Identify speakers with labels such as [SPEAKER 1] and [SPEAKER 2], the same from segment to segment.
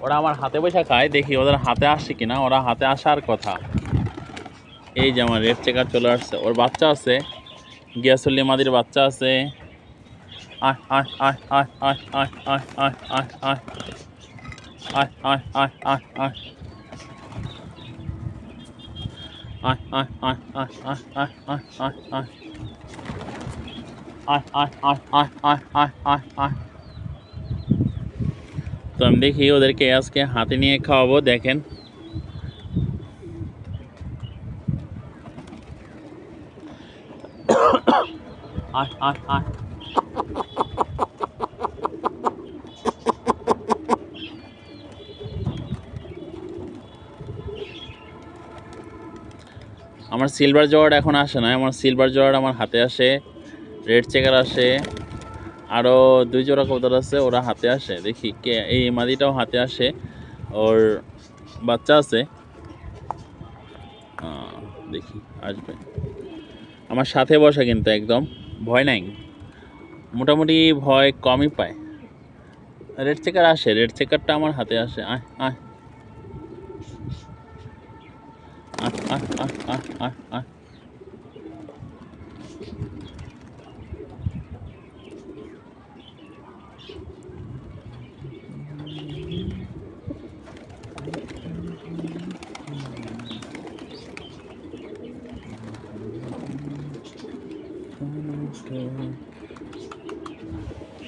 [SPEAKER 1] ওরা আমার হাতে বসে খায় দেখি ওদের হাতে আসছে কিনা ওরা হাতে আসার কথা এই যে আমার রেড চেকার চলে আসছে ওর বাচ্চা আছে গিয়াসুল্লি মাদির বাচ্চা আছে আয় আয় আয় আয় আয় আয় আয় আয় আয় আয় আয় আয় আয় আয় আয় আয় আয় আয় তো আমি দেখি ওদেরকে আজকে হাতে নিয়ে খাওয়াবো, দেখেন। আয় আয় আমার সিলভার জর্ড এখন আসে না, আমার সিলভার জর্ড আমার হাতে আসে রেড চেকার আসে। আরও দুই জোড়া কবুতর আছে, ওরা হাতে আসে। দেখি কে, এই মাদিটাও হাতে আসে। ওর বাচ্চা আছে। দেখি, আসবে। আমার সাথে বসা কিন্তু একদম, ভয় নাই। মোটামুটি ভয় কমই পায়। রেড চেকার আসে, রেড চেকারটা আমার হাতে আসে। আয়। আয় আয় আয় আয় আয় আয় আয়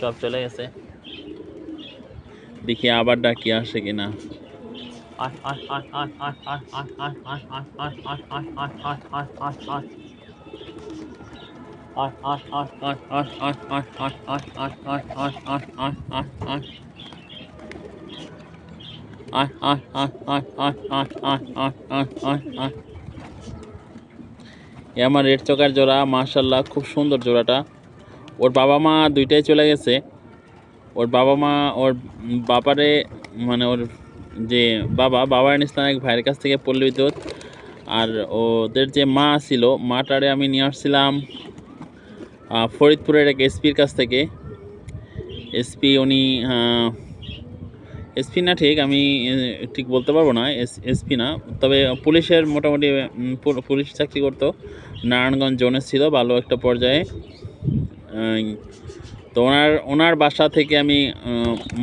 [SPEAKER 1] সব চলে গেছে দেখি আবার ডাকি আসে কিনা আয় আয় আয় আয় আয় আয় আয় আয় আয় আয় আমার রেড চকার জোড়া মাশাল্লাহ খুব সুন্দর জোড়াটা। ওর বাবা মা দুইটাই চলে গেছে। ওর বাবা মা, ওর বাবারে মানে ওর যে বাবা বাবা এনেছিলাম এক ভাইয়ের কাছ থেকে পল্লী বিদ্যুৎ। আর ওদের যে মা ছিল, মাটারে আমি নিয়ে আসছিলাম ফরিদপুরের এক এসপির কাছ থেকে। এসপি উনি এসপি না ঠিক, আমি ঠিক বলতে পারব না এস এসপি না। তবে পুলিশের মোটামুটি পুলিশ চাকরি করতো। নারায়ণগঞ্জ জোনে ছিল, ভালো একটা পর্যায়ে। তো ওনার ওনার বাসা থেকে আমি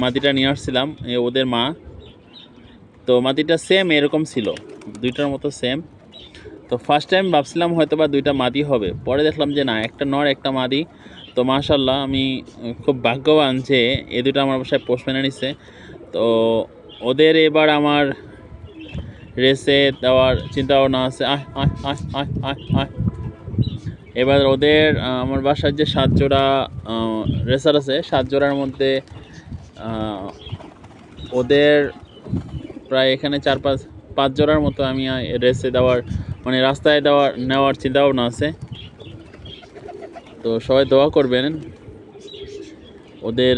[SPEAKER 1] মাদিটা নিয়ে আসছিলাম ওদের মা। তো মাদিটা সেম এরকম ছিল, দুইটার মতো সেম তো ফার্স্ট টাইম ভাবছিলাম হয়তো বা দুইটা মাদি হবে। পরে দেখলাম যে না, একটা নর, একটা মাদি। তো মাশাল্লাহ আমি খুব ভাগ্যবান যে এ দুটো আমার বাসায় পোষ মেনে নিচ্ছে তো ওদের এবার আমার রেসে দেওয়ার চিন্তা ভাবনা আছে এবার ওদের আমার বাসার যে সাত জোড়া রেসার আছে, সাত জোড়ার মধ্যে ওদের প্রায় এখানে চার, পাঁচ পাঁচ জোড়ার মতো আমি রেসে দেওয়ার মানে রাস্তায় দেওয়ার, নেওয়ার চিন্তা ভাবনা আছে। তো সবাই দোয়া করবেন। ওদের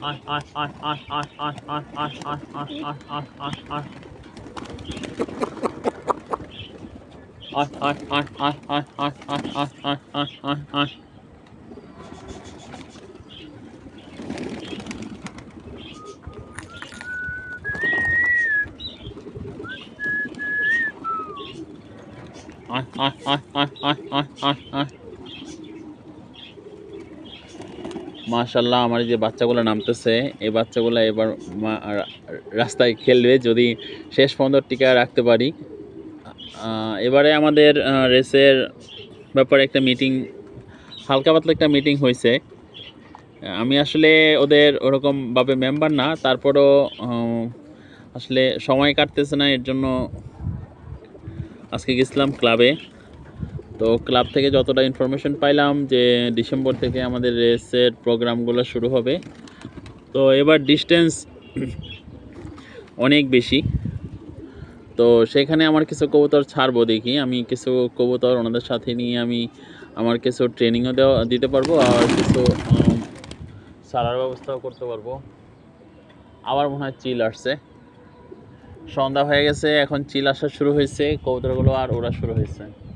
[SPEAKER 1] I I I I I I I I ay ay ay ay ay ay Ay ay ay ay ay ay ay ay ay ay ay ay Ay ay মাশাল্লাহ আমার যে বাচ্চাগুলো নামতেছে, এই বাচ্চাগুলো এবার রাস্তায় খেলবে যদি শেষ পর্যন্ত টিকা রাখতে পারি। এবারে আমাদের রেসের ব্যাপারে একটা মিটিং, হালকা পাতলা একটা মিটিং হয়েছে। আমি আসলে ওদের ওরকমভাবে মেম্বার না, তারপরও আসলে সময় কাটতেছে না, এর জন্য আজকে গেছিলাম ক্লাবে। তো ক্লাব থেকে যতটা ইনফরমেশন পাইলাম যে ডিসেম্বর থেকে আমাদের রেসের প্রোগ্রামগুলো শুরু হবে। তো এবার ডিস্টেন্স অনেক বেশি। তো সেখানে আমার কিছু কবুতর ছাড়বো দেখি। আমি কিছু কবুতর ওনাদের সাথে নিয়ে আমি আমার কিছু ট্রেনিংও দেওয়া, দিতে পারব আর কিছু ছাড়ার ব্যবস্থাও করতে পারব। আবার মনে হয় চিল আসছে। সন্ধ্যা হয়ে গেছে, এখন চিল আসা শুরু হয়েছে, কবুতরগুলো আর ওরা শুরু হয়েছে।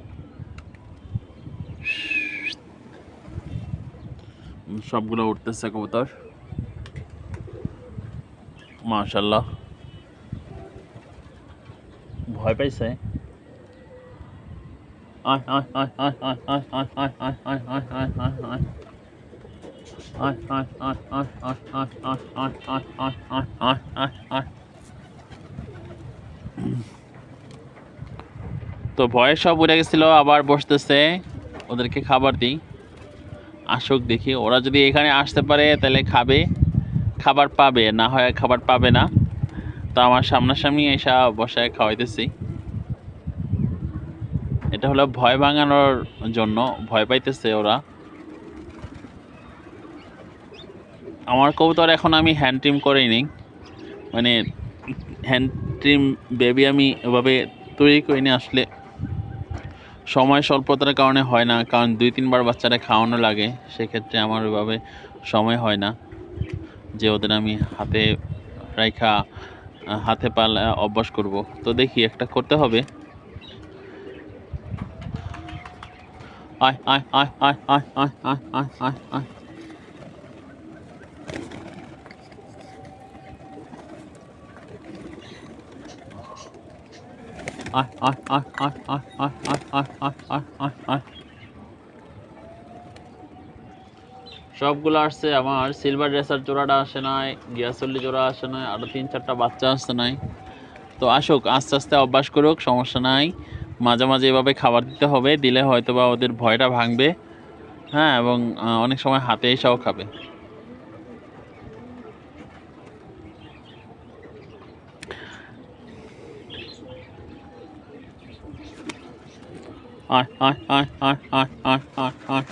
[SPEAKER 1] সবগুলো উঠতেছে কবুতর মাশাল্লাহ ভয় পাইছে তো ভয়ে সব উড়ে গেছিল আবার বসতেছে ওদেরকে খাবার দিই আসুক দেখি। ওরা যদি এখানে আসতে পারে, তাহলে খাবে। খাবার পাবে, না হয় খাবার পাবে না। তো আমার সামনাসামনি এসা বসায় খাওয়াইতেছি। এটা হলো ভয় ভাঙানোর জন্য, ভয় পাইতেছে ওরা। আমার কবুতর এখন আমি হ্যান্ড ট্রিম করেই নিই। মানে হ্যান্ড ট্রিম বেবি আমি এভাবে তৈরি করিনি আসলে। সময় স্বল্পতার কারণে হয় না কারণ দুই তিনবার বাচ্চারা খাওয়ানো লাগে সেক্ষেত্রে আমার ওইভাবে সময় হয় না যে ওদের আমি হাতে রেখা হাতে পাল অভ্যাস করব তো দেখি একটা করতে হবে আয় আয় আয় আয় আয় আয় আয় আয় আয় আয় সবগুলো আসছে, আমার সিলভার রেসার জোড়াটা আসে নাই, গিয়াসল্লি জোড়া আসে নাই আরও তিন চারটা বাচ্চা আসছে নাই। তো আসুক, আস্তে আস্তে অভ্যাস করুক, সমস্যা নাই। মাঝে মাঝে এভাবে খাবার দিতে হবে, দিলে হয়তো বা ওদের ভয়টা ভাঙবে। হ্যাঁ এবং অনেক সময় হাতে এসেও খাবে। I I I I I I I. aye.